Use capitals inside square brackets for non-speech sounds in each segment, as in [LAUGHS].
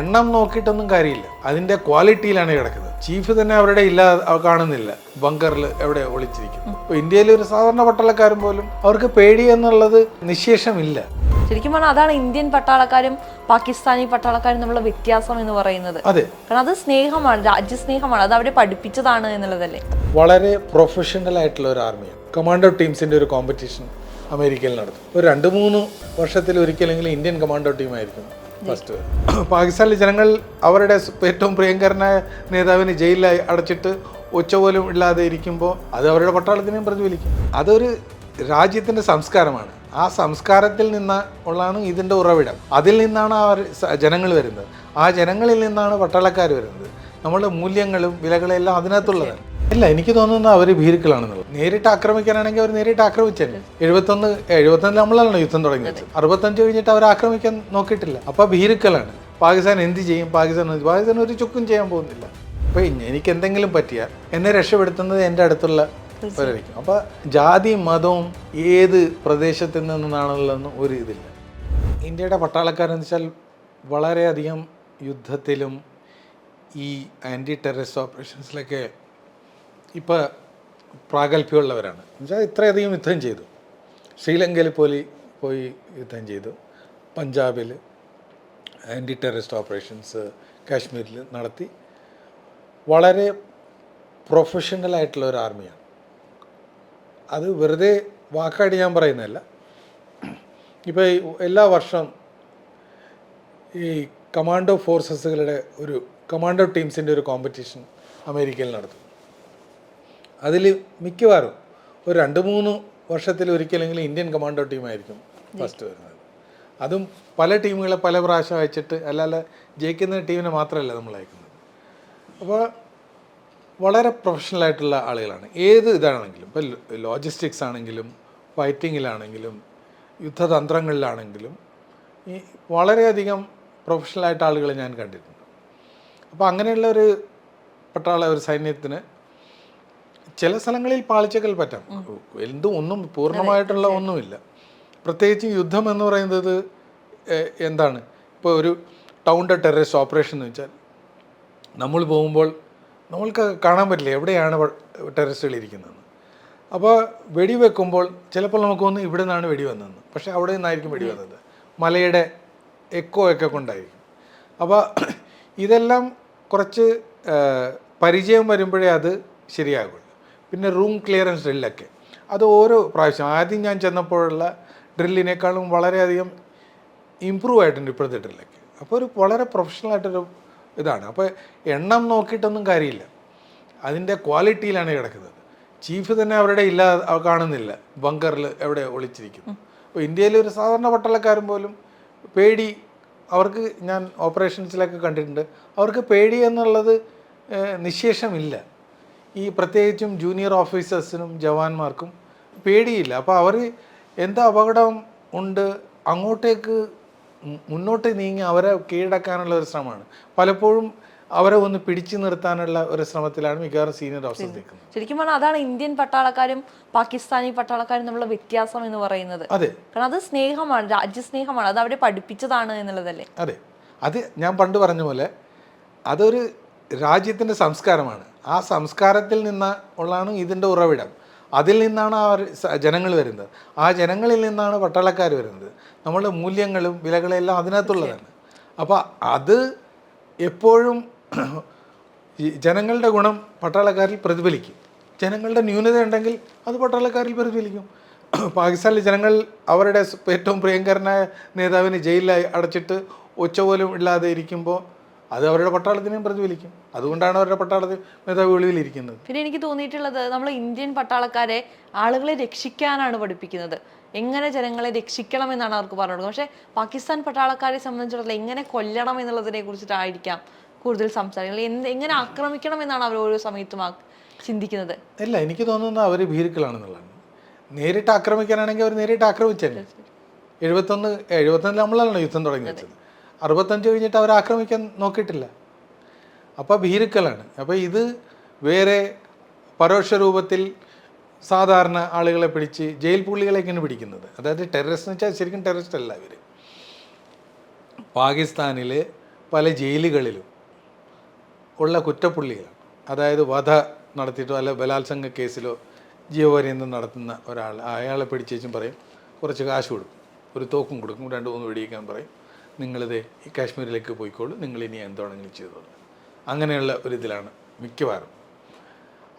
എണ്ണം നോക്കിയിട്ടൊന്നും കാര്യമില്ല. അതിന്റെ ക്വാളിറ്റിയിലാണ് കിടക്കുന്നത്. ചീഫ് തന്നെ അവരുടെ ഇല്ല കാണുന്നില്ല. ബങ്കറിൽ എവിടെ ഒളിച്ചിരിക്കും ഇപ്പോൾ ഇന്ത്യയിലെ ഒരു സാധാരണ പട്ടാളക്കാരൻ പോലും അവർക്ക് പേടി എന്നുള്ളത് നിശേഷമില്ല. ശരിക്കും പറഞ്ഞാൽ അതാണ് ഇന്ത്യൻ പട്ടാളക്കാരും പാകിസ്ഥാനി പട്ടാളക്കാരും തമ്മിലുള്ള വ്യത്യാസം എന്ന് പറയുന്നത്. അതെ. കാരണം അത് സ്നേഹമാണ് രാജ്യസ്നേഹമാണ്. അത് അവരെ പഠിപ്പിച്ചതാണ് എന്നുള്ളതല്ലേ? വളരെ പ്രൊഫഷണൽ ആയിട്ടുള്ള ഒരു ആർമിയാണ് കമാൻഡോ ടീംസിന്റെ ഒരു കോമ്പറ്റീഷൻ അമേരിക്കയിൽ നടത്തും ഒരു രണ്ട് മൂന്ന് വർഷത്തിൽ ഒരിക്കലെങ്കിലും ഇന്ത്യൻ കമാൻഡോ ടീമായിരിക്കും ഫസ്റ്റ്. പാകിസ്ഥാനിലെ ജനങ്ങൾ അവരുടെ ഏറ്റവും പ്രിയങ്കരനായ നേതാവിനെ ജയിലിലായി അടച്ചിട്ട് ഉച്ച പോലും ഇല്ലാതെ ഇരിക്കുമ്പോൾ അത് അവരുടെ പട്ടാളത്തിനെയും പ്രതിഫലിക്കും. അതൊരു രാജ്യത്തിന്റെ സംസ്കാരമാണ്. ആ സംസ്കാരത്തിൽ നിന്ന് ഉള്ളതാണ് ഇതിന്റെ ഉറവിടം. അതിൽ നിന്നാണ് അവർ ജനങ്ങൾ വരുന്നത്. ആ ജനങ്ങളിൽ നിന്നാണ് പട്ടാളക്കാർ വരുന്നത്. നമ്മളുടെ മൂല്യങ്ങളും വിലകളെല്ലാം അതിനകത്തുള്ളതാണ്. ഇല്ല എനിക്ക് തോന്നുന്നത് അവർ ഭീരുക്കളാണെന്നുള്ളത്. നേരിട്ട് ആക്രമിക്കാനാണെങ്കിൽ അവർ നേരിട്ട് ആക്രമിച്ചല്ലേ? എഴുപത്തൊന്ന് എഴുപത്തൊന്ന് നമ്മളാണ് യുദ്ധം തുടങ്ങിയത്. അറുപത്തഞ്ച് കഴിഞ്ഞിട്ട് അവർ ആക്രമിക്കാൻ നോക്കിയിട്ടില്ല. അപ്പോൾ ഭീരുക്കളാണ്. പാകിസ്ഥാൻ എന്ത് ചെയ്യും? പാകിസ്ഥാൻ പാകിസ്ഥാൻ ഒരു ചുക്കും ചെയ്യാൻ പോകുന്നില്ല. അപ്പോൾ എനിക്ക് എന്തെങ്കിലും പറ്റിയാൽ എന്നെ രക്ഷപ്പെടുത്തുന്നത് എന്റെ അടുത്തുള്ള ഒരായിരിക്കും അപ്പോൾ ജാതി മതവും ഏത് പ്രദേശത്ത് നിന്നാണുള്ളതെന്നും ഒരു ഇതില്ല. ഇന്ത്യയുടെ പട്ടാളക്കാരെന്ന് വെച്ചാൽ വളരെയധികം യുദ്ധത്തിലും ഈ ആന്റി ടെററിസ്റ്റ് ഓപ്പറേഷൻസിലൊക്കെ ഇപ്പോൾ പ്രാഗൽഭ്യമുള്ളവരാണ്. എന്നുവെച്ചാൽ ഇത്രയധികം യുദ്ധം ചെയ്തു. ശ്രീലങ്കയിൽ പോയി പോയി യുദ്ധം ചെയ്തു. പഞ്ചാബിൽ ആന്റി ടെററിസ്റ്റ് ഓപ്പറേഷൻസ് കാശ്മീരിൽ നടത്തി. വളരെ പ്രൊഫഷണൽ ആയിട്ടുള്ള ഒരു ആർമിയാണ് അത് വെറുതെ വാക്കാടി ഞാൻ പറയുന്നതല്ല. ഇപ്പോൾ എല്ലാ വർഷം ഈ കമാൻഡോ ഫോഴ്സസുകളുടെ ഒരു കമാൻഡോ ടീംസിന്റെ ഒരു കോമ്പറ്റീഷൻ അമേരിക്കയിൽ നടത്തും. അതിൽ മിക്കവാറും ഒരു രണ്ട് മൂന്ന് വർഷത്തിൽ ഒരിക്കലെങ്കിലും ഇന്ത്യൻ കമാൻഡോ ടീമായിരിക്കും ഫസ്റ്റ് വരുന്നത്. അതും പല ടീമുകളെ പല പ്രാവശ്യം അയച്ചിട്ട് അല്ലാതെ ജയിക്കുന്ന ടീമിനെ മാത്രമല്ല നമ്മൾ അയക്കുന്നത്. അപ്പോൾ വളരെ പ്രൊഫഷണൽ ആയിട്ടുള്ള ആളുകളാണ്. ഏത് ഇതാണെങ്കിലും ഇപ്പോൾ ലോജിസ്റ്റിക്സ് ആണെങ്കിലും ഫൈറ്റിങ്ങിലാണെങ്കിലും യുദ്ധതന്ത്രങ്ങളിലാണെങ്കിലും ഈ വളരെയധികം പ്രൊഫഷണലായിട്ട് ആളുകൾ ആളുകളെ ഞാൻ കണ്ടിട്ടുണ്ട്. അപ്പോൾ അങ്ങനെയുള്ള ഒരു പട്ടാള ഒരു സൈന്യത്തിന് ചില സ്ഥലങ്ങളിൽ പാളിച്ചകൾ പറ്റാം. എന്തും ഒന്നും പൂർണമായിട്ടുള്ള ഒന്നുമില്ല. പ്രത്യേകിച്ച് യുദ്ധം എന്ന് പറയുന്നത് എന്താണ്? ഇപ്പോൾ ഒരു ടൗണിന്റെ ടെററിസ്റ്റ് ഓപ്പറേഷൻ എന്ന് വെച്ചാൽ നമ്മൾ പോകുമ്പോൾ നമ്മൾക്ക് കാണാൻ പറ്റില്ല എവിടെയാണ് ടെററിസ്റ്റുകൾ ഇരിക്കുന്നത്. അപ്പോൾ വെടിവെക്കുമ്പോൾ ചിലപ്പോൾ നമുക്ക് ഒന്ന് ഇവിടെ നിന്നാണ് വെടി വന്നതെന്ന് പക്ഷേ അവിടെ നിന്നായിരിക്കും വെടി വന്നത്. മലയുടെ എക്കോ ഒക്കെ കൊണ്ടായിരിക്കും. അപ്പോൾ ഇതെല്ലാം കുറച്ച് പരിചയം വരുമ്പോഴേ അത് ശരിയാകുള്ളൂ. പിന്നെ റൂം ക്ലിയറൻസ് ഡ്രില്ലൊക്കെ അത് ഓരോ പ്രാവശ്യം. ആദ്യം ഞാൻ ചെന്നപ്പോഴുള്ള ഡ്രില്ലിനേക്കാളും വളരെയധികം ഇമ്പ്രൂവ് ആയിട്ടുണ്ട് ഇപ്പോഴത്തെ ഡ്രില്ലൊക്കെ അപ്പോൾ ഒരു വളരെ പ്രൊഫഷണൽ ആയിട്ടൊരു ഇതാണ്. അപ്പോൾ എണ്ണം നോക്കിയിട്ടൊന്നും കാര്യമില്ല. അതിന്റെ ക്വാളിറ്റിയിലാണ് കിടക്കുന്നത്. ചീഫ് തന്നെ അവരുടെ ഇല്ല കാണുന്നില്ല. ബങ്കറിൽ എവിടെ ഒളിച്ചിരിക്കുന്നു. അപ്പോൾ ഇന്ത്യയിലെ ഒരു സാധാരണ പട്ടാളക്കാരൻ പോലും പേടി അവർക്ക് ഞാൻ ഓപ്പറേഷൻസിലൊക്കെ കണ്ടിട്ടുണ്ട്. അവർക്ക് പേടി എന്നുള്ളത് നിശേഷമില്ല. ഈ പ്രത്യേകിച്ചും ജൂനിയർ ഓഫീസേഴ്സിനും ജവാന്മാർക്കും പേടിയില്ല. അപ്പോൾ അവർ എന്താ അപകടം ഉണ്ട്? അങ്ങോട്ടേക്ക് മുന്നോട്ട് നീങ്ങി അവരെ കീഴടക്കാനുള്ള ഒരു ശ്രമമാണ്. പലപ്പോഴും അവരെ ഒന്ന് പിടിച്ചു നിർത്താനുള്ള ഒരു ശ്രമത്തിലാണ് മിക്കവാറും സീനിയർ ഓഫീസർ നിൽക്കുന്നത്. ശരിക്കും പറഞ്ഞാൽ അതാണ് ഇന്ത്യൻ പട്ടാളക്കാരും പാകിസ്ഥാനി പട്ടാളക്കാരും തമ്മിലുള്ള വ്യത്യാസം എന്ന് പറയുന്നത്. അതെ. കാരണം അത് സ്നേഹമാണ് രാജ്യസ്നേഹമാണ്. അത് അവരെ പഠിപ്പിച്ചതാണ് എന്നുള്ളതല്ലേ? അതെ. അത് ഞാൻ പണ്ട് പറഞ്ഞ പോലെ അതൊരു രാജ്യത്തിന്റെ സംസ്കാരമാണ്. ആ സംസ്കാരത്തിൽ നിന്ന് ഉള്ളതാണ് ഇതിന്റെ ഉറവിടം. അതിൽ നിന്നാണ് ആ ജനങ്ങൾ വരുന്നത്. ആ ജനങ്ങളിൽ നിന്നാണ് പട്ടാളക്കാർ വരുന്നത്. നമ്മളുടെ മൂല്യങ്ങളും വിലകളും എല്ലാം അതിനകത്തുള്ളതാണ്. അപ്പോൾ അത് എപ്പോഴും ജനങ്ങളുടെ ഗുണം പട്ടാളക്കാരിൽ പ്രതിഫലിക്കും. ജനങ്ങളുടെ ന്യൂനത ഉണ്ടെങ്കിൽ അത് പട്ടാളക്കാരിൽ പ്രതിഫലിക്കും. പാകിസ്ഥാനിലെ ജനങ്ങൾ അവരുടെ ഏറ്റവും പ്രിയങ്കരനായ നേതാവിനെ ജയിലിൽ അടച്ചിട്ട് ഉച്ച പോലും ഇല്ലാതെ ഇരിക്കുമ്പോൾ അത് അവരുടെ പട്ടാളത്തിനെയും പ്രതിഫലിക്കും. അതുകൊണ്ടാണ് അവരുടെ പട്ടാളത്തിൽ മേധാവി ഒളിവിലിരിക്കുന്നത് പിന്നെ എനിക്ക് തോന്നിയിട്ടുള്ളത് നമ്മൾ ഇന്ത്യൻ പട്ടാളക്കാരെ ആളുകളെ രക്ഷിക്കാനാണ് പഠിപ്പിക്കുന്നത്. എങ്ങനെ ജനങ്ങളെ രക്ഷിക്കണം എന്നാണ് അവർക്ക് പറഞ്ഞു കൊടുക്കുന്നത് പക്ഷേ പാകിസ്ഥാൻ പട്ടാളക്കാരെ സംബന്ധിച്ചിടത്തോളം എങ്ങനെ കൊല്ലണം എന്നുള്ളതിനെ കുറിച്ചിട്ടായിരിക്കാം കൂടുതൽ സംസാരിക്കുന്നത്. എന്ത് എങ്ങനെ ആക്രമിക്കണം എന്നാണ് അവർ ഓരോ സമയത്തും ചിന്തിക്കുന്നത്. അല്ല എനിക്ക് തോന്നുന്നത് അവർ ഭീരുക്കളാണെന്നുള്ളതാണ്. നേരിട്ട് ആക്രമിക്കാനാണെങ്കിൽ അവർ നേരിട്ട് ആക്രമിച്ചല്ലേ? എഴുപത്തൊന്ന് എഴുപത്തൊന്നിൽ നമ്മളാണ് യുദ്ധം തുടങ്ങി വെച്ചത്. അറുപത്തഞ്ച് കഴിഞ്ഞിട്ട് അവർ ആക്രമിക്കാൻ നോക്കിയിട്ടില്ല. അപ്പോൾ ഭീരുക്കളാണ്. അപ്പോൾ ഇത് വേറെ പരോക്ഷ രൂപത്തിൽ സാധാരണ ആളുകളെ പിടിച്ച് ജയിൽ പുള്ളികളെയൊക്കെയാണ് പിടിക്കുന്നത്. അതായത് ടെററിസ്റ്റ് എന്ന് വെച്ചാൽ ശരിക്കും ടെററിസ്റ്റ് അല്ല ഇവർ പാകിസ്ഥാനിൽ പല ജയിലുകളിലും ഉള്ള കുറ്റപ്പുള്ളികളാണ്. അതായത് വധ നടത്തിയിട്ടോ അല്ല ബലാത്സംഗ കേസിലോ ജീവപര്യന്തം നടത്തുന്ന ഒരാൾ അയാളെ പിടിച്ചേച്ചും പറയും കുറച്ച് കാശ് കൊടുക്കും. ഒരു തോക്കും കൊടുക്കും രണ്ട് മൂന്ന് വെടിയിക്കാൻ പറയും. നിങ്ങളിത് ഈ കാശ്മീരിലേക്ക് പോയിക്കോളൂ. നിങ്ങൾ ഇനി എന്താണെങ്കിലും ചെയ്തോളൂ അങ്ങനെയുള്ള ഒരു ഇതിലാണ് മിക്കവാറും.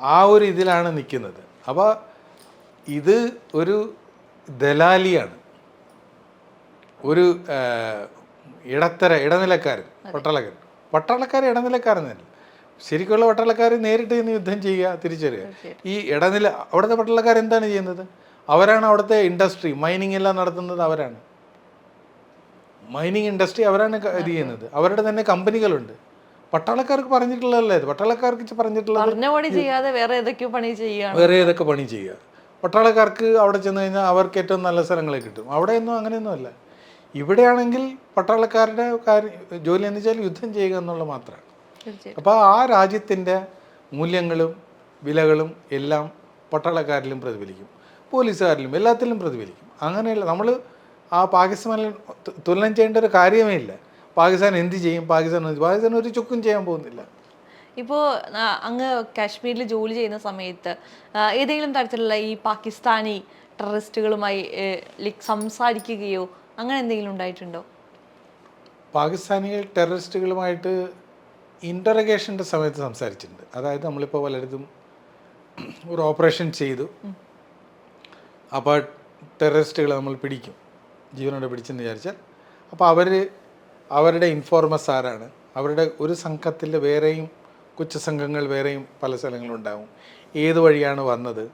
ആ ഒരു ഇതിലാണ് നിൽക്കുന്നത്. അപ്പോൾ ഇത് ഒരു ദലാലിയാണ്. ഒരു ഇടത്തര ഇടനിലക്കാരൻ പട്ടാളക്കാരൻ. പട്ടാളക്കാർ ഇടനിലക്കാരൻ തന്നെ. ശരിക്കുള്ള പട്ടാളക്കാർ നേരിട്ട് ഇന്ന് യുദ്ധം ചെയ്യുക തിരിച്ചറിയുക. ഈ ഇടനില അവിടുത്തെ പട്ടാളക്കാർ എന്താണ് ചെയ്യുന്നത്? അവരാണ് അവിടുത്തെ ഇൻഡസ്ട്രി മൈനിങ് എല്ലാം നടത്തുന്നത് അവരാണ്. മൈനിങ് ഇൻഡസ്ട്രി അവരാണ് ഇത് ചെയ്യുന്നത്. അവരുടെ തന്നെ കമ്പനികളുണ്ട്. പട്ടാളക്കാർക്ക് പറഞ്ഞിട്ടുള്ളതല്ലേ? ഇത് പട്ടാളക്കാർക്ക് പറഞ്ഞിട്ടുള്ളത് ചെയ്യാതെ വേറെ ഏതൊക്കെ പണി ചെയ്യുക വേറെ ഏതൊക്കെ പണി ചെയ്യുക? പട്ടാളക്കാർക്ക് അവിടെ ചെന്ന് കഴിഞ്ഞാൽ അവർക്ക് ഏറ്റവും നല്ല സ്ഥലങ്ങളെ കിട്ടും. അവിടെയൊന്നും അങ്ങനെയൊന്നും അല്ല. ഇവിടെയാണെങ്കിൽ പട്ടാളക്കാരുടെ കാര്യം ജോലി എന്ന് വെച്ചാൽ യുദ്ധം ചെയ്യുക എന്നുള്ള മാത്രമാണ്. അപ്പോൾ ആ രാജ്യത്തിന്റെ മൂല്യങ്ങളും വിലകളും എല്ലാം പട്ടാളക്കാരിലും പ്രതിഫലിക്കും. പോലീസുകാരിലും എല്ലാത്തിലും പ്രതിഫലിക്കും. അങ്ങനെയല്ല നമ്മൾ ആ പാകിസ്ഥാനിൽ തുലനം ചെയ്യേണ്ട ഒരു കാര്യമേ ഇല്ല. പാകിസ്ഥാൻ എന്ത് ചെയ്യും? പാകിസ്ഥാൻ പാകിസ്ഥാൻ ഒരു ചുക്കും ചെയ്യാൻ പോകുന്നില്ല. ഇപ്പോൾ അങ്ങ് കാശ്മീരിൽ ജോലി ചെയ്യുന്ന സമയത്ത് ഏതെങ്കിലും തരത്തിലുള്ള ഈ പാകിസ്ഥാനി ടെററിസ്റ്റുകളുമായി സംസാരിക്കുകയോ അങ്ങനെ എന്തെങ്കിലും ഉണ്ടായിട്ടുണ്ടോ? പാകിസ്ഥാനികൾ ടെററിസ്റ്റുകളുമായിട്ട് ഇന്ററഗേഷന്റെ സമയത്ത് സംസാരിച്ചിട്ടുണ്ട്. അതായത് നമ്മളിപ്പോൾ പലയിടത്തും ഒരു ഓപ്പറേഷൻ ചെയ്തു. അപ്പോൾ ടെററിസ്റ്റുകളെ നമ്മൾ പിടിക്കും. ജീവനോടെ പിടിച്ചെന്ന് വിചാരിച്ചാൽ അപ്പോൾ അവർ അവരുടെ ഇൻഫോർമസ് ആരാണ്? അവരുടെ ഒരു സംഘത്തിൽ വേറെയും കൊച്ചു സംഘങ്ങൾ വേറെയും പല സ്ഥലങ്ങളുണ്ടാവും ഏത് വഴിയാണ് വന്നത്?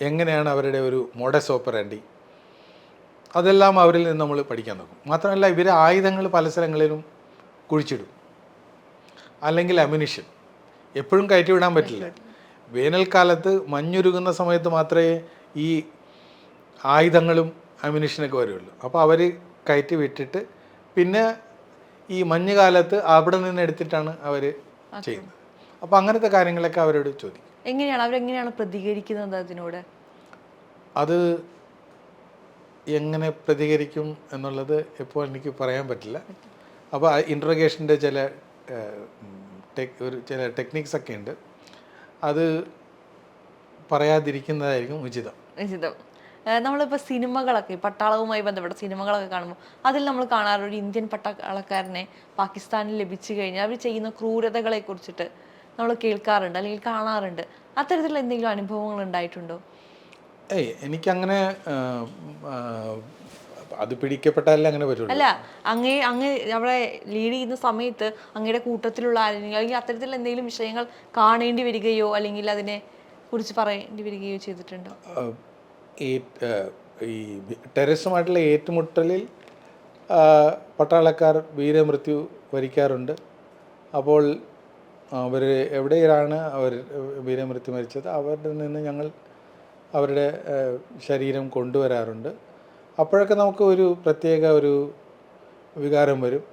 എങ്ങനെയാണ് അവരുടെ ഒരു മോഡസ് ഓപ്പറാൻഡി അതെല്ലാം അവരിൽ നിന്ന് നമ്മൾ പഠിക്കാൻ നോക്കും. മാത്രമല്ല ഇവർ ആയുധങ്ങൾ പല സ്ഥലങ്ങളിലും കുഴിച്ചിടും. അല്ലെങ്കിൽ അമ്യൂണിഷൻ എപ്പോഴും കയറ്റി വിടാൻ പറ്റില്ല. വേനൽക്കാലത്ത് മഞ്ഞുരുകുന്ന സമയത്ത് മാത്രമേ ഈ ആയുധങ്ങളും അമ്യൂണിഷനൊക്കെ വരുള്ളൂ. അപ്പോൾ അവർ കയറ്റി വിട്ടിട്ട് പിന്നെ ഈ മഞ്ഞുകാലത്ത് അവിടെ നിന്ന് എടുത്തിട്ടാണ് അവർ ചെയ്യുന്നത്. അപ്പോൾ അങ്ങനത്തെ കാര്യങ്ങളൊക്കെ അവരോട് ചോദിക്കും. എങ്ങനെയാണ്? അവരെങ്ങനെയാണ് പ്രതികരിക്കുന്നത് അതിനോട്? അത് എങ്ങനെ പ്രതികരിക്കും എന്നുള്ളത് ഇപ്പോൾ എനിക്ക് പറയാൻ പറ്റില്ല. അപ്പോൾ ഇൻട്രഗേഷന്റെ ചില ടെക് ഒരു ചില ടെക്നിക്സ് ഒക്കെ ഉണ്ട്. അത് പറയാതിരിക്കുന്നതായിരിക്കും ഉചിതം. ഉചിതം. നമ്മളിപ്പോൾ സിനിമകളൊക്കെ പട്ടാളവുമായി ബന്ധപ്പെട്ട സിനിമകളൊക്കെ കാണുമ്പോൾ അതിൽ നമ്മൾ കാണാറുണ്ട് ഇന്ത്യൻ പട്ടാളക്കാരനെ പാകിസ്ഥാനിൽ ലഭിച്ചു കഴിഞ്ഞാൽ അവർ ചെയ്യുന്ന ക്രൂരതകളെ കുറിച്ചിട്ട് നമ്മൾ കേൾക്കാറുണ്ട് അല്ലെങ്കിൽ കാണാറുണ്ട്. അത്തരത്തിലുള്ള എന്തെങ്കിലും അനുഭവങ്ങൾ ഉണ്ടായിട്ടുണ്ടോ? ഏയ് എനിക്കങ്ങനെ അത് പിടിക്കപ്പെട്ടാലേ അങ്ങനെ പറ്റുള്ളൂ. അല്ല അങ്ങേ അങ്ങ് അവിടെ ലീഡ് ചെയ്യുന്ന സമയത്ത് അങ്ങയുടെ കൂട്ടത്തിലുള്ള ആരെങ്കിലും അല്ലെങ്കിൽ അത്തരത്തിലുള്ള എന്തെങ്കിലും വിഷയങ്ങൾ കാണേണ്ടി വരികയോ അല്ലെങ്കിൽ അതിനെ കുറിച്ച് പറയേണ്ടി വരികയോ ചെയ്തിട്ടുണ്ടോ? ഈ ഈ ടെററിസമായിട്ടുള്ള ഏറ്റുമുട്ടലിൽ പട്ടാളക്കാർ വീരമൃത്യു വരിക്കാറുണ്ട്. അപ്പോൾ അവർ എവിടെയാണ് അവർ വീരമൃത്യു മരിച്ചത്? അവരുടെ നിന്ന് ഞങ്ങൾ അവരുടെ ശരീരം കൊണ്ടുവരാറുണ്ട്. അപ്പോഴൊക്കെ നമുക്ക് ഒരു പ്രത്യേക ഒരു വികാരം വരും.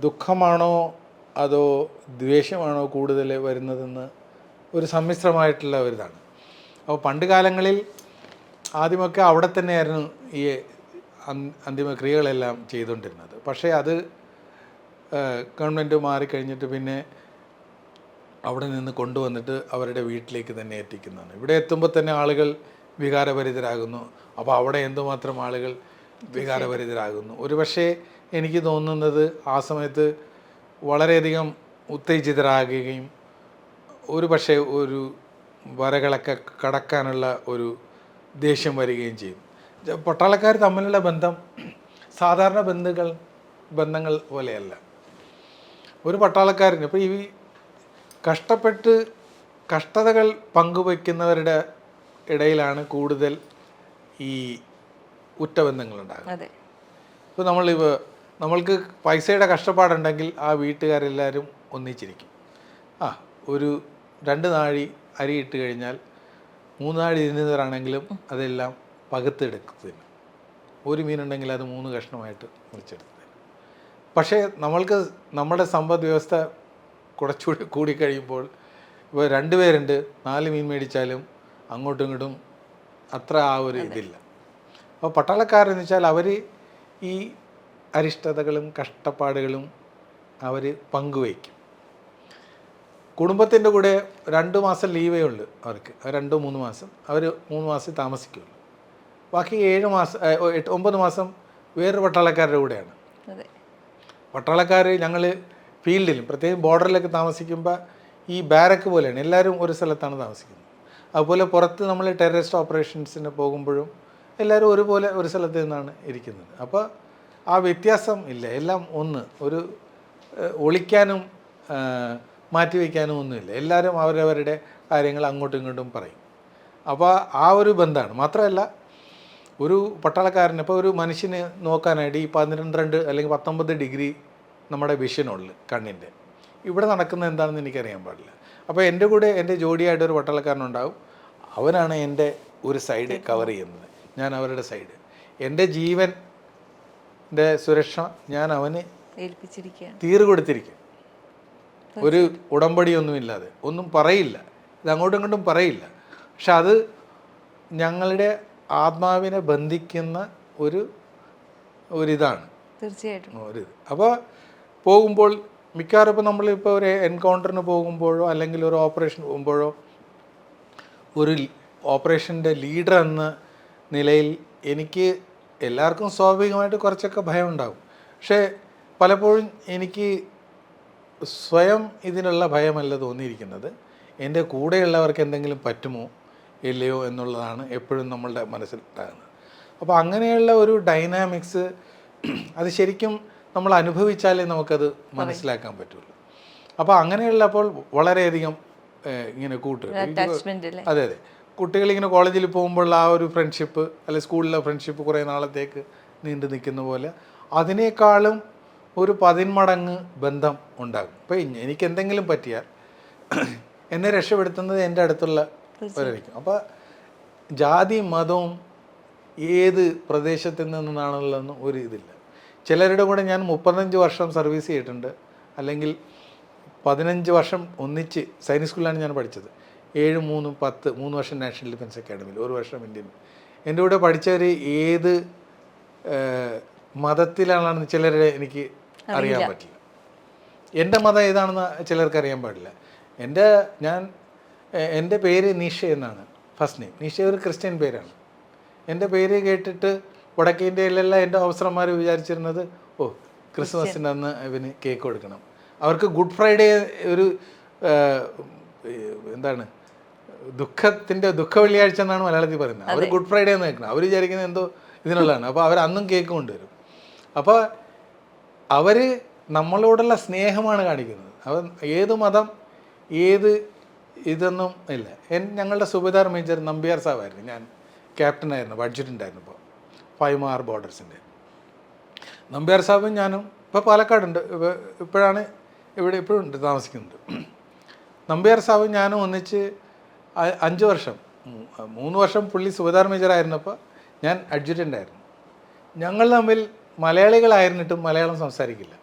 ദുഃഖമാണോ അതോ ദ്വേഷമാണോ കൂടുതൽ വരുന്നതെന്ന് ഒരു സമ്മിശ്രമായിട്ടുള്ള ഒരിതാണ്. അപ്പോൾ പണ്ട് കാലങ്ങളിൽ ആദ്യമൊക്കെ അവിടെ തന്നെയായിരുന്നു ഈ അന്തിമ അന്തിമക്രിയകളെല്ലാം ചെയ്തുകൊണ്ടിരുന്നത്. പക്ഷേ അത് ഗവൺമെന്റ് മാറിക്കഴിഞ്ഞിട്ട് പിന്നെ അവിടെ നിന്ന് കൊണ്ടുവന്നിട്ട് അവരുടെ വീട്ടിലേക്ക് തന്നെ എത്തിക്കുന്നതാണ് ഇവിടെ എത്തുമ്പോൾ തന്നെ ആളുകൾ വികാരഭരിതരാകുന്നു. അപ്പോൾ അവിടെ എന്തുമാത്രം ആളുകൾ വികാരഭരിതരാകുന്നു? ഒരു പക്ഷേ എനിക്ക് തോന്നുന്നത് ആ സമയത്ത് വളരെയധികം ഉത്തേജിതരാകുകയും ഒരു പക്ഷേ ഒരു വരകളൊക്കെ കടക്കാനുള്ള ഒരു ദേഷ്യം വരികയും ചെയ്യും. പട്ടാളക്കാർ തമ്മിലുള്ള ബന്ധം സാധാരണ ബന്ധുക്കൾ ബന്ധങ്ങൾ പോലെയല്ല. ഒരു പട്ടാളക്കാരന് ഇപ്പോൾ ഈ കഷ്ടപ്പെട്ട് കഷ്ടതകൾ പങ്കുവയ്ക്കുന്നവരുടെ ഇടയിലാണ് കൂടുതൽ ഈ ഉറ്റബന്ധങ്ങളുണ്ടാകുന്നത്. ഇപ്പോൾ നമ്മൾ ഇപ്പോൾ നമ്മൾക്ക് പൈസയുടെ കഷ്ടപ്പാടുണ്ടെങ്കിൽ ആ വീട്ടുകാരെല്ലാവരും ഒന്നിച്ചിരിക്കും. ആ ഒരു രണ്ട് നാഴി അരി ഇട്ട് കഴിഞ്ഞാൽ മൂന്നാൾ ഇരുന്നവരാണെങ്കിലും അതെല്ലാം പകുത്തെടുക്കും ഒരു മീനുണ്ടെങ്കിൽ അത് മൂന്ന് കഷ്ണമായിട്ട് മുറിച്ചെടുത്ത് തരും പക്ഷേ നമ്മൾക്ക് നമ്മുടെ സമ്പദ് വ്യവസ്ഥ കുറച്ചുകൂടി കൂടിക്കഴിയുമ്പോൾ ഇപ്പോൾ രണ്ട് പേരുണ്ട് നാല് മീൻ മേടിച്ചാലും അങ്ങോട്ടും ഇങ്ങോട്ടും അത്ര ആ ഒരു ഇതില്ല. അപ്പോൾ പട്ടാളക്കാരെന്ന് വെച്ചാൽ അവർ ഈ അരിഷ്ടതകളും കഷ്ടപ്പാടുകളും അവർ പങ്കുവയ്ക്കും. കുടുംബത്തിന്റെ കൂടെ രണ്ട് മാസം ലീവേ ഉള്ളൂ അവർക്ക്. രണ്ടോ മൂന്ന് മാസം. അവർ മൂന്ന് മാസം താമസിക്കുള്ളൂ. ബാക്കി ഏഴ് മാസം എട്ട് ഒമ്പത് മാസം വേറൊരു പട്ടാളക്കാരുടെ കൂടെയാണ്. പട്ടാളക്കാർ ഞങ്ങൾ ഫീൽഡിലും പ്രത്യേകിച്ച് ബോർഡറിലൊക്കെ താമസിക്കുമ്പോൾ ഈ ബാരക്ക് പോലെയാണ്. എല്ലാവരും ഒരു സ്ഥലത്താണ് താമസിക്കുന്നത്. അതുപോലെ പുറത്ത് നമ്മൾ ടെററിസ്റ്റ് ഓപ്പറേഷൻസിന് പോകുമ്പോഴും എല്ലാവരും ഒരുപോലെ ഒരു സ്ഥലത്ത് നിന്നാണ് ഇരിക്കുന്നത്. അപ്പോൾ ആ വ്യത്യാസം ഇല്ല. എല്ലാം ഒന്ന് ഒരു ഒളിക്കാനും മാറ്റിവെക്കാനും ഒന്നുമില്ല. എല്ലാവരും അവരവരുടെ കാര്യങ്ങൾ അങ്ങോട്ടും ഇങ്ങോട്ടും പറയും. അപ്പോൾ ആ ഒരു ബന്ധമാണ്. മാത്രമല്ല ഒരു പട്ടാളക്കാരൻ ഇപ്പോൾ ഒരു മനുഷ്യന് നോക്കാനായിട്ട് ഈ പന്ത്രണ്ട് അല്ലെങ്കിൽ പത്തൊമ്പത് ഡിഗ്രി നമ്മുടെ വിഷനുള്ളിൽ കണ്ണിന്റെ. ഇവിടെ നടക്കുന്നത് എന്താണെന്ന് എനിക്കറിയാൻ പാടില്ല. അപ്പോൾ എന്റെ കൂടെ എന്റെ ജോഡിയായിട്ട് ഒരു പട്ടാളക്കാരനുണ്ടാവും. അവനാണ് എന്റെ ഒരു സൈഡ് കവർ ചെയ്യുന്നത്. ഞാൻ അവരുടെ സൈഡ് എന്റെ ജീവന്റെ സുരക്ഷ ഞാൻ അവന് തീർ കൊടുത്തിരിക്കും ഒരു ഉടമ്പടിയൊന്നുമില്ലാതെ. ഒന്നും പറയില്ല. ഇത് അങ്ങോട്ടും ഇങ്ങോട്ടും പറയില്ല. പക്ഷെ അത് ഞങ്ങളുടെ ആത്മാവിനെ ബന്ധിക്കുന്ന ഒരു ഒരിതാണ്. തീർച്ചയായിട്ടും. ഒരു അപ്പോൾ പോകുമ്പോൾ മിക്കവാറും ഇപ്പോൾ നമ്മളിപ്പോൾ ഒരു എൻകൗണ്ടറിന് പോകുമ്പോഴോ അല്ലെങ്കിൽ ഒരു ഓപ്പറേഷൻ പോകുമ്പോഴോ ഒരു ഓപ്പറേഷന്റെ ലീഡർ എന്ന നിലയിൽ എനിക്ക് എല്ലാവർക്കും സ്വാഭാവികമായിട്ട് കുറച്ചൊക്കെ ഭയം ഉണ്ടാകും പക്ഷേ പലപ്പോഴും എനിക്ക് സ്വയം ഇതിനുള്ള ഭയമല്ല തോന്നിയിരിക്കുന്നത്. എന്റെ കൂടെയുള്ളവർക്ക് എന്തെങ്കിലും പറ്റുമോ? ഇല്ലയോ എന്നുള്ളതാണ് എപ്പോഴും നമ്മളുടെ മനസ്സിൽ ഉണ്ടാകുന്നത് അപ്പോൾ അങ്ങനെയുള്ള ഒരു ഡൈനാമിക്സ് അത് ശരിക്കും നമ്മൾ അനുഭവിച്ചാലേ നമുക്കത് മനസ്സിലാക്കാൻ പറ്റുള്ളൂ. അപ്പോൾ അങ്ങനെയുള്ളപ്പോൾ വളരെയധികം ഇങ്ങനെ കൂട്ടുക അതെ അതെ. കുട്ടികളിങ്ങനെ കോളേജിൽ പോകുമ്പോൾ ആ ഒരു ഫ്രണ്ട്ഷിപ്പ് അല്ലെ സ്കൂളിലെ ഫ്രണ്ട്ഷിപ്പ് കുറേ നാളത്തേക്ക് നീണ്ടു നിൽക്കുന്ന പോലെ അതിനേക്കാളും ഒരു പതിന്മടങ്ങ് ബന്ധം ഉണ്ടാകും. ഇപ്പം എനിക്ക് എന്തെങ്കിലും പറ്റിയാൽ എന്നെ രക്ഷപ്പെടുത്തുന്നത് എന്റെ അടുത്തുള്ള ഒരായിരിക്കും അപ്പോൾ ജാതി മതവും ഏത് പ്രദേശത്തിൽ നിന്നാണുള്ളതെന്ന് ഒരു ഇതില്ല. ചിലരുടെ കൂടെ ഞാൻ മുപ്പത്തഞ്ച് വർഷം സർവീസ് ചെയ്തിട്ടുണ്ട്. അല്ലെങ്കിൽ പതിനഞ്ച് വർഷം ഒന്നിച്ച് സൈനിക് സ്കൂളിലാണ് ഞാൻ പഠിച്ചത്. ഏഴ് മൂന്ന് പത്ത് മൂന്ന് വർഷം നാഷണൽ ഡിഫൻസ് അക്കാഡമിയിൽ ഒരു വർഷം ഇന്ത്യൻ. എന്റെ കൂടെ പഠിച്ചവർ ഏത് മതത്തിലാണെന്ന് ചിലരെ എനിക്ക് അറിയാൻ പറ്റില്ല. എന്റെ മതം ഏതാണെന്ന് ചിലർക്ക് അറിയാൻ പാടില്ല. എന്റെ ഞാൻ എന്റെ പേര് നിഷ എന്നാണ് ഫസ്റ്റ് നെയിം നിഷ ഒരു ക്രിസ്ത്യൻ പേരാണ്. എന്റെ പേര് കേട്ടിട്ട് വടക്കേ ഇന്ത്യയിലെല്ലാം എന്റെ ഓഫീസർമാർ വിചാരിച്ചിരുന്നത് ഓ ക്രിസ്മസിന്റെ അന്ന് ഇവന് കേക്ക് കൊടുക്കണം. അവർക്ക് ഗുഡ് ഫ്രൈഡേ ഒരു എന്താണ് ദുഃഖത്തിന്റെ ദുഃഖ വെള്ളിയാഴ്ച എന്നാണ് മലയാളത്തിൽ പറയുന്നത്. അവർ ഗുഡ് ഫ്രൈഡേ എന്ന് കേൾക്കണം. അവർ വിചാരിക്കുന്നത് എന്തോ ഇതിനുള്ളതാണ്. അപ്പോൾ അവർ അന്നും കേക്ക് കൊണ്ടുവരും. അപ്പോൾ അവർ നമ്മളോടുള്ള സ്നേഹമാണ് കാണിക്കുന്നത്. അവൻ ഏത് മതം ഏത് ഇതൊന്നും ഇല്ല. എൻ ഞങ്ങളുടെ സുബേദാർ മേജർ നമ്പ്യാർ സാബായിരുന്നു. ഞാൻ ക്യാപ്റ്റനായിരുന്നു ബഡ്ജറ്റുണ്ടായിരുന്നു ഇപ്പോൾ ഫൈവ് ആർ ബോർഡേഴ്സിന്റെ നമ്പ്യാർ സാബും ഞാനും ഇപ്പോൾ പാലക്കാടുണ്ട്. ഇപ്പ- ഇപ്പോഴാണ് ഇവിടെ ഇപ്പോഴും ഉണ്ട് താമസിക്കുന്നുണ്ട്. നമ്പ്യാർ സാബും ഞാനും ഒന്നിച്ച് അഞ്ച് വർഷം മൂന്ന് വർഷം പുള്ളി സുബേദാർ മേജർ ആയിരുന്നപ്പോൾ ഞാൻ അഡ്ജറ്റന്റായിരുന്നു ഞങ്ങൾ തമ്മിൽ മലയാളികളായിരുന്നിട്ടും മലയാളം സംസാരിക്കില്ല.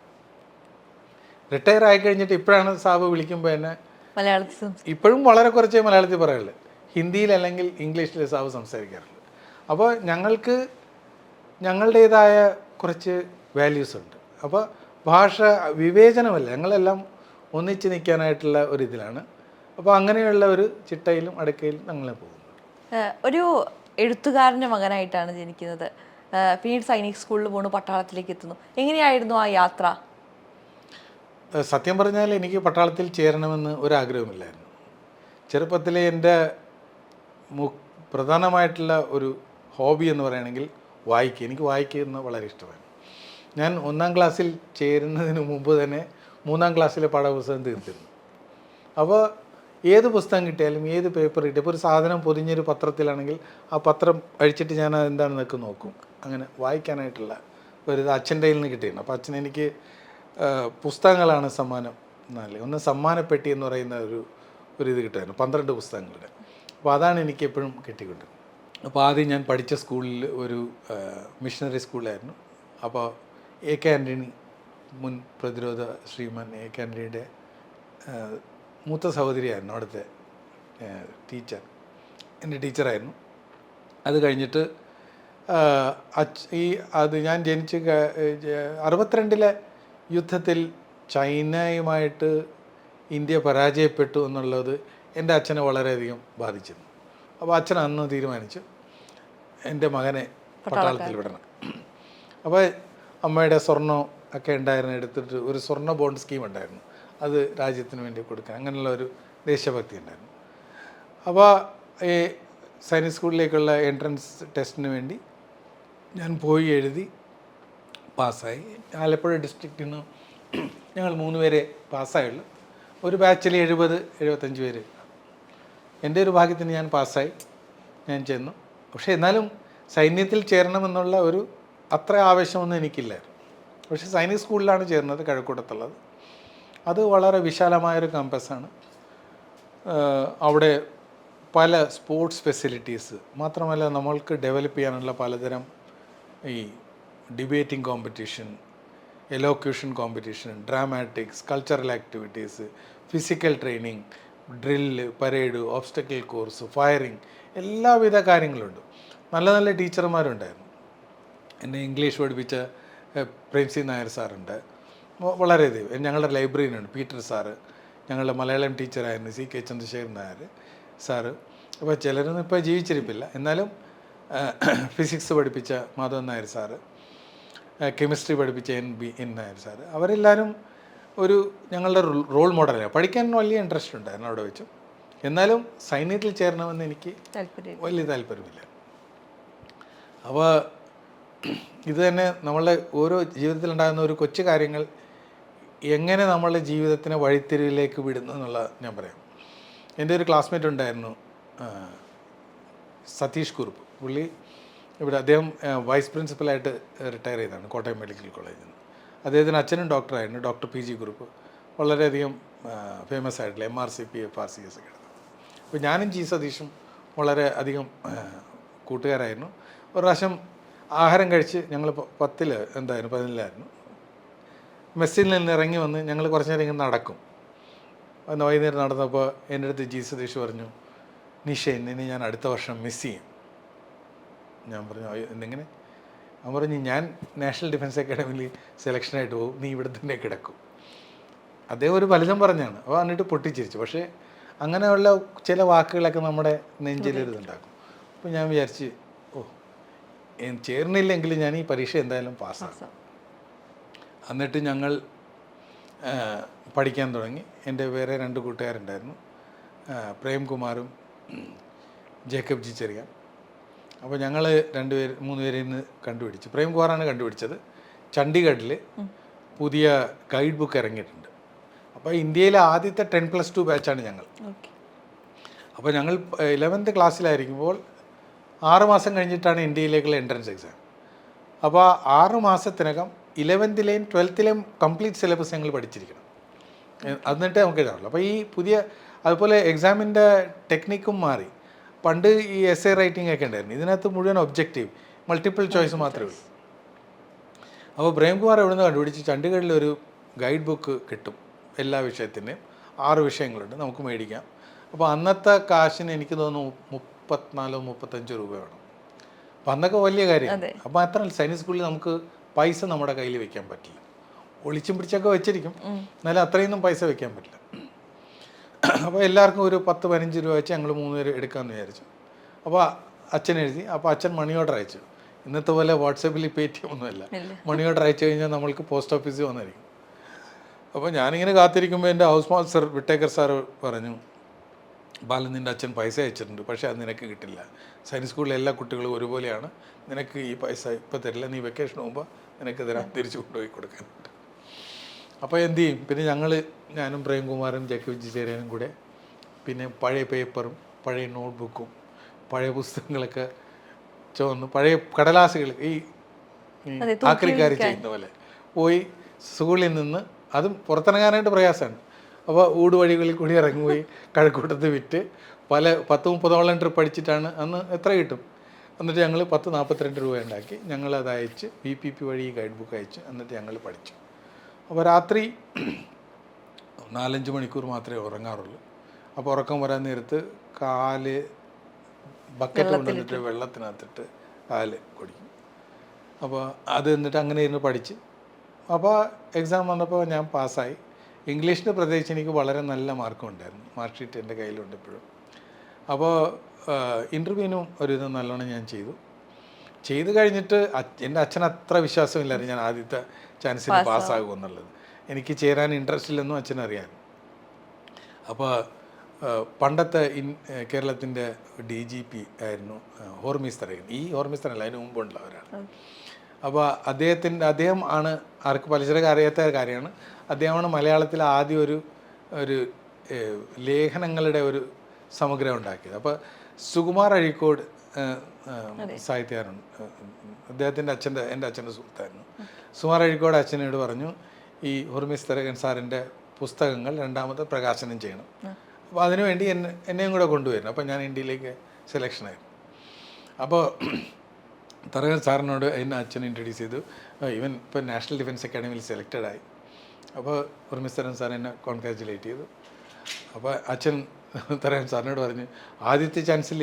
റിട്ടയർ ആയി കഴിഞ്ഞിട്ട് ഇപ്പോഴാണ് സാബ് വിളിക്കുമ്പോൾ എന്നെ മലയാളത്തിൽ ഇപ്പോഴും വളരെ കുറച്ചേ മലയാളത്തിൽ പറയുള്ളൂ ഹിന്ദിയിൽ അല്ലെങ്കിൽ ഇംഗ്ലീഷിൽ സാബ് സംസാരിക്കാറുള്ളൂ. അപ്പോൾ ഞങ്ങൾക്ക് ഞങ്ങളുടേതായ കുറച്ച് വാല്യൂസ് ഉണ്ട്. അപ്പോൾ ഭാഷ വിവേചനമല്ല. ഞങ്ങളെല്ലാം ഒന്നിച്ച് നിൽക്കാനായിട്ടുള്ള ഒരു ഇതിലാണ്. അപ്പോൾ അങ്ങനെയുള്ള ഒരു ചിട്ടയിലും അടുക്കയിലും ഞങ്ങൾ പോകുന്നു. ഒരു എഴുത്തുകാരന്റെ മകനായിട്ടാണ് ജനിക്കുന്നത്. പിന്നീട് സൈനിക് സ്കൂളിൽ പോണു പട്ടാളത്തിലേക്ക് എത്തുന്നു. എങ്ങനെയായിരുന്നു ആ യാത്ര? സത്യം പറഞ്ഞാൽ എനിക്ക് പട്ടാളത്തിൽ ചേരണമെന്ന് ഒരാഗ്രഹമില്ലായിരുന്നു. ചെറുപ്പത്തിലെ എന്റെ മു പ്രധാനമായിട്ടുള്ള ഒരു ഹോബി എന്ന് പറയുകയാണെങ്കിൽ വായിക്കുക. എനിക്ക് വായിക്കുന്നത് വളരെ ഇഷ്ടമാണ്. ഞാൻ ഒന്നാം ക്ലാസ്സിൽ ചേരുന്നതിന് മുമ്പ് തന്നെ മൂന്നാം ക്ലാസ്സിലെ പാഠപുസ്തകം തീർത്തിരുന്നു. അപ്പോൾ ഏത് പുസ്തകം കിട്ടിയാലും ഏത് പേപ്പർ കിട്ടിയാൽ ഇപ്പോൾ ഒരു സാധനം പൊതിഞ്ഞൊരു പത്രത്തിലാണെങ്കിൽ ആ പത്രം അഴിച്ചിട്ട് ഞാൻ എന്താണ് എന്താണെന്നൊക്കെ നോക്കും. അങ്ങനെ വായിക്കാനായിട്ടുള്ള ഒരു ഇത് അച്ഛന്റെ നിന്ന് കിട്ടിയിരുന്നു അപ്പോൾ അച്ഛൻ എനിക്ക് പുസ്തകങ്ങളാണ് സമ്മാനം എന്നാലേ ഒന്ന് സമ്മാനപ്പെട്ടി എന്ന് പറയുന്ന ഒരു ഒരു ഇത് കിട്ടുമായിരുന്നു. പന്ത്രണ്ട് പുസ്തകങ്ങളുടെ. അപ്പോൾ അതാണ് എനിക്ക് എപ്പോഴും കിട്ടിക്കൊണ്ട് അപ്പോൾ ആദ്യം ഞാൻ പഠിച്ച സ്കൂളിൽ ഒരു മിഷണറി സ്കൂളായിരുന്നു അപ്പോൾ എ കെ ആന്റണി മുൻ പ്രതിരോധ ശ്രീമാൻ എ കെ ആന്റണിയുടെ മൂത്ത സഹോദരിയായിരുന്നു അവിടുത്തെ ടീച്ചർ എന്റെ ടീച്ചറായിരുന്നു. അത് കഴിഞ്ഞിട്ട് അച് ഈ അത് ഞാൻ ജനിച്ച് അറുപത്തിരണ്ടിലെ യുദ്ധത്തിൽ ചൈനയുമായിട്ട് ഇന്ത്യ പരാജയപ്പെട്ടു എന്നുള്ളത് എന്റെ അച്ഛനെ വളരെയധികം ബാധിച്ചിരുന്നു. അപ്പോൾ അച്ഛൻ അന്ന് തീരുമാനിച്ചു എന്റെ മകനെ പട്ടാളത്തിൽ വിടണം. അപ്പോൾ അമ്മയുടെ സ്വർണം ഒക്കെ ഉണ്ടായിരുന്നു എടുത്തിട്ട് ഒരു സ്വർണ ബോണ്ട് സ്കീം ഉണ്ടായിരുന്നു. അത് രാജ്യത്തിന് വേണ്ടി കൊടുക്കുക അങ്ങനെയുള്ള ഒരു ദേശഭക്തി ഉണ്ടായിരുന്നു. അപ്പോൾ ഈ സൈനിക് സ്കൂളിലേക്കുള്ള എൻട്രൻസ് ടെസ്റ്റിന് വേണ്ടി ഞാൻ പോയി എഴുതി പാസ്സായി. ആലപ്പുഴ ഡിസ്ട്രിക്റ്റിൽ നിന്ന് ഞങ്ങൾ മൂന്ന് പേരെ പാസ്സായുള്ളൂ. ഒരു ബാച്ചിൽ എഴുപത് എഴുപത്തഞ്ച് പേര്. എന്റെ ഒരു ഭാഗ്യത്തിന് ഞാൻ പാസ്സായി. ഞാൻ ചെന്നു. പക്ഷേ എന്നാലും സൈന്യത്തിൽ ചേരണമെന്നുള്ള ഒരു അത്ര ആവേശമൊന്നും എനിക്കില്ലായിരുന്നു. പക്ഷേ സൈനിക് സ്കൂളിലാണ് ചേർന്നത് കഴക്കൂട്ടത്തുള്ളത് അത് വളരെ വിശാലമായൊരു ക്യാമ്പസാണ് അവിടെ പല സ്പോർട്സ് ഫെസിലിറ്റീസ് മാത്രമല്ല നമ്മൾക്ക് ഡെവലപ്പ് ചെയ്യാനുള്ള പലതരം ഈ debating competition elocution competition dramatics cultural activities physical training drill parade obstacle course firing എല്ലാവിധ കാര്യങ്ങളുണ്ട്. നല്ല നല്ല ടീച്ചർമാരുണ്ടായിരുന്നു എന്നെ ഇംഗ്ലീഷ് പഠിപ്പിച്ച പ്രേംസി നായർ സാറുണ്ട്. വളരെയധികം. ഞങ്ങളുടെ ലൈബ്രറിയിലുണ്ട്. പീറ്റർ സാറ് ഞങ്ങളുടെ Malayalam ടീച്ചറായിരുന്നു C K Chandrasekharan Nair sir. അപ്പോൾ ചിലരൊന്നും ഇപ്പോൾ ജീവിച്ചിരിപ്പില്ല. എന്നാലും ഫിസിക്സ് പഠിപ്പിച്ച മാധവൻ നായർ സാറ് കെമിസ്ട്രി പഠിപ്പിച്ച N B N Nair sir അവരെല്ലാവരും ഒരു ഞങ്ങളുടെ റോൾ മോഡലാണ് പഠിക്കാൻ വലിയ ഇൻട്രസ്റ്റ് ഉണ്ടായിരുന്നു അവിടെ വെച്ചും. എന്നാലും സൈന്യത്തിൽ ചേരണമെന്ന് എനിക്ക് വലിയ താല്പര്യമില്ല. അപ്പോൾ ഇത് തന്നെ നമ്മളുടെ ഓരോ ജീവിതത്തിലുണ്ടാകുന്ന ഒരു കൊച്ചു കാര്യങ്ങൾ എങ്ങനെ നമ്മളുടെ ജീവിതത്തിനെ വഴിത്തിരിവിലേക്ക് വിടുന്നു എന്നുള്ള ഞാൻ പറയാം. എന്റെ ഒരു ക്ലാസ്മേറ്റ് ഉണ്ടായിരുന്നു സതീഷ് കുറുപ്പ്. പുള്ളി ഇവിടെ അദ്ദേഹം വൈസ് പ്രിൻസിപ്പലായിട്ട് റിട്ടയർ ചെയ്തതാണ് കോട്ടയം മെഡിക്കൽ കോളേജിൽ നിന്ന്. അദ്ദേഹത്തിന് അച്ഛനും ഡോക്ടറായിരുന്നു ഡോക്ടർ പി ജി കുറുപ്പ്. വളരെയധികം ഫേമസ് ആയിട്ടുള്ള M R C P F R C S ഒക്കെ എടുത്തത് അപ്പോൾ ഞാനും ജി സതീഷും വളരെ അധികം കൂട്ടുകാരായിരുന്നു. ഒരു പ്രാവശ്യം ആഹാരം കഴിച്ച് ഞങ്ങൾ പത്തിൽ എന്തായിരുന്നു പതിനിലായിരുന്നു മെസ്സിൽ നിന്ന് ഇറങ്ങി വന്ന് ഞങ്ങൾ കുറച്ച് നേരം ഇങ്ങനെ നടക്കും. അന്ന് വൈകുന്നേരം നടന്നപ്പോൾ എന്റെ അടുത്ത് ജി സതീഷ് പറഞ്ഞു നിഷ നിന്നെ ഞാൻ അടുത്ത വർഷം മിസ് ചെയ്യും. ഞാൻ പറഞ്ഞു എന്തെങ്കിലും എന്തെങ്ങനെ? അവൻ പറഞ്ഞു ഞാൻ നാഷണൽ ഡിഫൻസ് അക്കാഡമിയിൽ സെലക്ഷനായിട്ട് പോകും. നീ ഇവിടെ തന്നെ കിടക്കും. അദ്ദേഹം ഒരു ഫലിതം പറഞ്ഞാണ്. അപ്പോൾ എന്നിട്ട് പൊട്ടിച്ചിരിച്ചു. പക്ഷേ അങ്ങനെയുള്ള ചില വാക്കുകളൊക്കെ നമ്മുടെ നെഞ്ചിലിരുന്നുണ്ടാക്കും അപ്പോൾ ഞാൻ വിചാരിച്ച് ഓ ചേർന്നില്ലെങ്കിൽ ഞാൻ ഈ പരീക്ഷ എന്തായാലും പാസ്സാകും എന്നിട്ട് ഞങ്ങൾ പഠിക്കാൻ തുടങ്ങി. എന്റെ വേറെ രണ്ട് കൂട്ടുകാരുണ്ടായിരുന്നു. പ്രേംകുമാറും ജേക്കബ് ജി ചെറിയ. അപ്പോൾ ഞങ്ങൾ രണ്ടുപേർ മൂന്ന് പേരിൽ നിന്ന് കണ്ടുപിടിച്ചു. പ്രേംകുമാറാണ് കണ്ടുപിടിച്ചത്. ചണ്ഡീഗഡിൽ പുതിയ ഗൈഡ് ബുക്ക് ഇറങ്ങിയിട്ടുണ്ട്. അപ്പോൾ ഇന്ത്യയിലെ ആദ്യത്തെ ടെൻ പ്ലസ് ടു ബാച്ചാണ് ഞങ്ങൾ. അപ്പോൾ ഞങ്ങൾ ഇലവൻത്ത് ക്ലാസ്സിലായിരിക്കുമ്പോൾ ആറ് മാസം കഴിഞ്ഞിട്ടാണ് ഇന്ത്യയിലേക്കുള്ള എൻട്രൻസ് എക്സാം അപ്പോൾ ആറ് മാസത്തിനകം ഇലവൻത്തിലെയും ട്വൽത്തിലെയും കംപ്ലീറ്റ് സിലബസ് ഞങ്ങൾ പഠിച്ചിരിക്കണം. എന്നിട്ടേ നമുക്ക് എഴുതാറുള്ളൂ. അപ്പോൾ ഈ പുതിയ അതുപോലെ എക്സാമിന്റെ ടെക്നിക്കും മാറി. പണ്ട് ഈ എസ് എ റൈറ്റിംഗ് ഒക്കെ ഉണ്ടായിരുന്നു. ഇതിനകത്ത് മുഴുവൻ ഒബ്ജക്റ്റീവ് മൾട്ടിപ്പിൾ ചോയ്സ് മാത്രമേ ഉള്ളൂ. അപ്പോൾ പ്രേംകുമാർ എവിടെ നിന്ന് കണ്ടുപിടിച്ച് ചണ്ഡീഗഡിൽ ഒരു ഗൈഡ് ബുക്ക് കിട്ടും. എല്ലാ വിഷയത്തിന്റെയും ആറ് വിഷയങ്ങളുണ്ട്. നമുക്ക് മേടിക്കാം. അപ്പോൾ അന്നത്തെ കാശിന് എനിക്ക് തോന്നുന്നു മുപ്പത്തിനാലോ മുപ്പത്തഞ്ചോ രൂപ വേണം. അപ്പം അന്നൊക്കെ വലിയ കാര്യം അപ്പോൾ അത്ര സൈനിക് സ്കൂളിൽ നമുക്ക് പൈസ നമ്മുടെ കയ്യിൽ വെക്കാൻ പറ്റില്ല. ഒളിച്ചും പിടിച്ചൊക്കെ വെച്ചിരിക്കും. എന്നാലും അത്രയൊന്നും പൈസ വെക്കാൻ പറ്റില്ല. അപ്പോൾ എല്ലാവർക്കും ഒരു പത്ത് പതിനഞ്ച് രൂപ വെച്ച് ഞങ്ങൾ മൂന്ന് പേര് എടുക്കാമെന്ന് വിചാരിച്ചു. അപ്പോൾ അച്ഛൻ എഴുതി. അപ്പോൾ അച്ഛൻ മണി ഓർഡർ അയച്ചു. ഇന്നത്തെ പോലെ വാട്സപ്പിൽ പേ ടി എം ഒന്നുമല്ല. മണി ഓർഡർ അയച്ചു കഴിഞ്ഞാൽ നമ്മൾക്ക് പോസ്റ്റ് ഓഫീസിൽ വന്നിരിക്കും. അപ്പോൾ ഞാനിങ്ങനെ കാത്തിരിക്കുമ്പോൾ എന്റെ ഹൗസ് മാസ്റ്റർ വിട്ടേക്കർ സാർ പറഞ്ഞു ബാലൻ നിന്റെ അച്ഛൻ പൈസ അയച്ചിട്ടുണ്ട്. പക്ഷേ അത് നിനക്ക് കിട്ടില്ല. സയൻസ് സ്കൂളിലെ എല്ലാ കുട്ടികളും ഒരുപോലെയാണ്. നിനക്ക് ഈ പൈസ ഇപ്പം തരില്ല. നീ വെക്കേഷൻ പോകുമ്പോൾ നിനക്ക് തരാം തിരിച്ചു കൊണ്ടുപോയി കൊടുക്കാനായിട്ട്. അപ്പോൾ എന്തു ചെയ്യും? പിന്നെ ഞങ്ങൾ ഞാനും പ്രേംകുമാറും ജക്കി വിജയചേരനും കൂടെ പിന്നെ പഴയ പേപ്പറും പഴയ നോട്ട്ബുക്കും പഴയ പുസ്തകങ്ങളൊക്കെ ചുവന്ന് പഴയ കടലാസുകൾ ഈ ആക്രിക്കാർ ചെയ്യുന്ന പോലെ പോയി സ്കൂളിൽ നിന്ന് അതും പുറത്തിറങ്ങാനായിട്ട് പ്രയാസമാണ്. അപ്പോൾ ഊടുവഴികളിൽ കൂടി ഇറങ്ങി പോയി കഴക്കൂട്ടത്ത് വിറ്റ് പല പത്ത് മുപ്പതോളം ട്രിപ്പ് അടിച്ചിട്ടാണ് അന്ന് എത്ര കിട്ടും? എന്നിട്ട് ഞങ്ങൾ പത്ത് നാൽപ്പത്തിരണ്ട് രൂപ ഉണ്ടാക്കി. ഞങ്ങൾ അത് അയച്ച് ബി പി പി വഴി ഗൈഡ് ബുക്ക് അയച്ച് എന്നിട്ട് ഞങ്ങൾ പഠിച്ചു. അപ്പോൾ രാത്രി നാലഞ്ച് മണിക്കൂർ മാത്രമേ ഉറങ്ങാറുള്ളൂ. അപ്പോൾ ഉറക്കം വരാൻ നേരത്ത് കാൽ ബക്കറ്റ് കൊണ്ടുവന്നിട്ട് വെള്ളത്തിനകത്തിട്ട് കാൽ കുടിക്കും. അപ്പോൾ അത് എന്നിട്ട് അങ്ങനെ ഇരുന്ന് പഠിച്ച്. അപ്പോൾ എക്സാം വന്നപ്പോൾ ഞാൻ പാസ്സായി. ഇംഗ്ലീഷിന് പ്രത്യേകിച്ച് എനിക്ക് വളരെ നല്ല മാർക്കും ഉണ്ടായിരുന്നു. മാർക്ക് ഷീറ്റ് എന്റെ കയ്യിലുണ്ട് ഇപ്പോഴും. അപ്പോൾ ഇന്റർവ്യൂവിനും ഒരു ഇത് നല്ലോണം ഞാൻ ചെയ്തു. ചെയ്ത് കഴിഞ്ഞിട്ട് എന്റെ അച്ഛൻ അത്ര വിശ്വാസമില്ലായിരുന്നു ഞാൻ ആദ്യത്തെ ചാൻസിന് പാസ്സാകും എന്നുള്ളത് എനിക്ക് ചേരാൻ ഇൻട്രസ്റ്റ് ഇല്ലെന്നും അച്ഛനറിയാം അപ്പോൾ പണ്ടത്തെ ഇൻ കേരളത്തിന്റെ ഡി ജി പി ആയിരുന്നു ഹോർമിസ് തറയും ഈ ഹോർമിസ് തറയല്ല അതിന് ഒരാൾ അപ്പോൾ അദ്ദേഹത്തിന്റെ അദ്ദേഹം ആണ് ആർക്ക് പലചരക്ക് അറിയാത്ത കാര്യമാണ്. അദ്ദേഹമാണ് മലയാളത്തിൽ ആദ്യം ഒരു ഒരു ലേഖനങ്ങളുടെ ഒരു സമഗ്രം ഉണ്ടാക്കിയത്. അപ്പോൾ സുകുമാർ അഴീക്കോട് സാഹിത്യകാരൻ അദ്ദേഹത്തിന്റെ അച്ഛന്റെ എന്റെ അച്ഛന്റെ സുഹൃത്തായിരുന്നു. സുകുമാർ അഴീക്കോട് അച്ഛനോട് പറഞ്ഞു ഈ ഹുർമിസ് തരകൻ സാറിന്റെ പുസ്തകങ്ങൾ രണ്ടാമത് പ്രകാശനം ചെയ്യണം. അപ്പോൾ അതിനുവേണ്ടി എന്നെ എന്നെയും കൂടെ കൊണ്ടുവരുന്നു അപ്പോൾ ഞാൻ ഇന്ത്യയിലേക്ക് സെലക്ഷനായിരുന്നു അപ്പോൾ തറകൻ സാറിനോട് എന്നെ അച്ഛൻ ഇൻട്രൊഡ്യൂസ് ചെയ്തു. ഇവൻ ഇപ്പോൾ നാഷണൽ ഡിഫൻസ് അക്കാഡമിയിൽ സെലക്റ്റഡായി അപ്പോൾ ഉർമിസ്തരൻ സാർ എന്നെ കോൺഗ്രാജുലേറ്റ് ചെയ്തു. അപ്പോൾ അച്ഛൻ തറകൻ സാറിനോട് പറഞ്ഞു ആദ്യത്തെ ചാൻസിൽ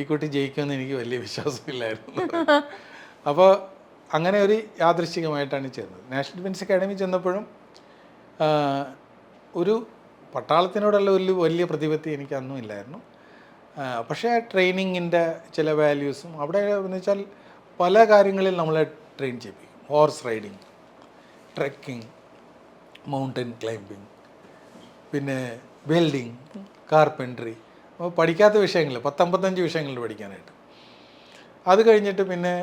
ഈ കുട്ടി ജയിക്കുമെന്ന് എനിക്ക് വലിയ വിശ്വാസമില്ലായിരുന്നു. [LAUGHS] അപ്പോൾ അങ്ങനെ ഒരു യാദൃശ്ചികമായിട്ടാണ് ചേർന്നത് നാഷണൽ ഡിഫൻസ് അക്കാഡമി ചെന്നപ്പോഴും ഒരു പട്ടാളത്തിനോടുള്ള ഒരു വലിയ പ്രതിപത്തി എനിക്ക് അന്നും ഇല്ലായിരുന്നു. ആ, പക്ഷേ ട്രെയിനിങ്ങിന്റെ ചില വാല്യൂസും അവിടെ എന്ന് വെച്ചാൽ പല കാര്യങ്ങളിൽ നമ്മളെ ട്രെയിൻ ചെയ്യിപ്പിക്കും. Horse riding trekking mountain climbing പിന്നെ വെൽഡിങ് കാർപ്പൻട്രി പഠിക്കാത്ത വിഷയങ്ങൾ പത്തമ്പത്തഞ്ച് വിഷയങ്ങൾ പഠിക്കാനായിട്ട്. അത് കഴിഞ്ഞിട്ട് പിന്നെ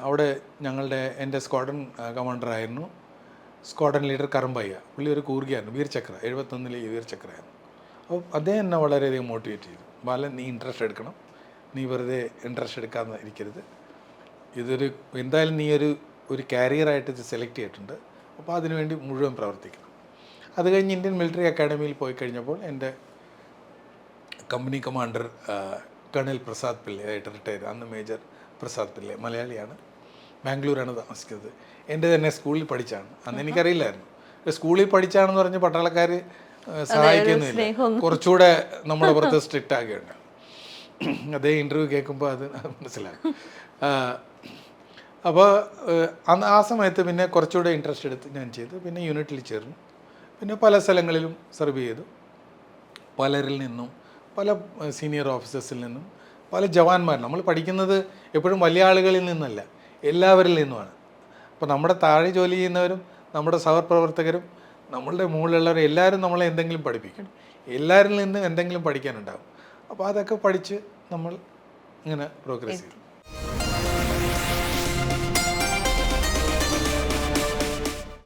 അവിടെ ഞങ്ങളുടെ എന്റെ സ്ക്വാഡൻ കമാൻഡറായിരുന്നു സ്ക്വാഡൺ ലീഡർ കറമ്പയ്യ. പുള്ളി ഒരു കൂർഗിയായിരുന്നു. വീർചക്ര. എഴുപത്തൊന്നിലെ വീർചക്രയായിരുന്നു. അപ്പോൾ അദ്ദേഹം എന്നെ വളരെയധികം മോട്ടിവേറ്റ് ചെയ്തു. ബാലൻ നീ ഇൻട്രസ്റ്റ് എടുക്കണം. നീ വെറുതെ ഇൻട്രസ്റ്റ് എടുക്കാതെ ഇരിക്കരുത്. ഇതൊരു എന്തായാലും നീ ഒരു ഒരു കാരിയറായിട്ട് ഇത് സെലക്ട് ചെയ്തിട്ടുണ്ട്. അപ്പോൾ അതിനുവേണ്ടി മുഴുവൻ പ്രവർത്തിക്കണം. അത് കഴിഞ്ഞ് ഇന്ത്യൻ മിലിറ്ററി അക്കാഡമിയിൽ പോയി കഴിഞ്ഞപ്പോൾ എന്റെ company commander colonel Prasad Pillai ആയിട്ട് റിട്ടയർ അന്ന് മേജർ പ്രസാദ് പിള്ള മലയാളിയാണ്. ബാംഗ്ലൂരാണ് താമസിക്കുന്നത്. എന്റെ തന്നെ സ്കൂളിൽ പഠിച്ചാണ്. അന്ന് എനിക്കറിയില്ലായിരുന്നു. സ്കൂളിൽ പഠിച്ചാണെന്ന് പറഞ്ഞ് പട്ടാളക്കാർ സഹായിക്കുന്നില്ല. കുറച്ചുകൂടെ നമ്മുടെ പുറത്ത് സ്ട്രിക്റ്റ് ആകുകയുണ്ട് അതേ ഇന്റർവ്യൂ കേൾക്കുമ്പോൾ അത് മനസ്സിലാകും. അപ്പോൾ അന്ന് ആ സമയത്ത് പിന്നെ കുറച്ചുകൂടെ ഇൻട്രസ്റ്റ് എടുത്ത് ഞാൻ ചെയ്തു. പിന്നെ യൂണിറ്റിൽ ചേർന്നു. പിന്നെ പല സ്ഥലങ്ങളിലും സെർവ് ചെയ്തു. പലരിൽ നിന്നും പല സീനിയർ ഓഫീസേഴ്സിൽ നിന്നും പല ജവാന്മാർ നമ്മൾ പഠിക്കുന്നത് എപ്പോഴും വലിയ ആളുകളിൽ നിന്നല്ല എല്ലാവരിൽ നിന്നുമാണ്. അപ്പോൾ നമ്മുടെ താഴെ ജോലി ചെയ്യുന്നവരും നമ്മുടെ സഹപ്രവർത്തകരും നമ്മളുടെ മുകളിലുള്ളവരും എല്ലാവരും നമ്മളെ എന്തെങ്കിലും പഠിപ്പിക്കണം എല്ലാവരിൽ നിന്നും എന്തെങ്കിലും പഠിക്കാനുണ്ടാകും അപ്പോൾ അതൊക്കെ പഠിച്ച് നമ്മൾ ഇങ്ങനെ പ്രോഗ്രസ് ചെയ്തു.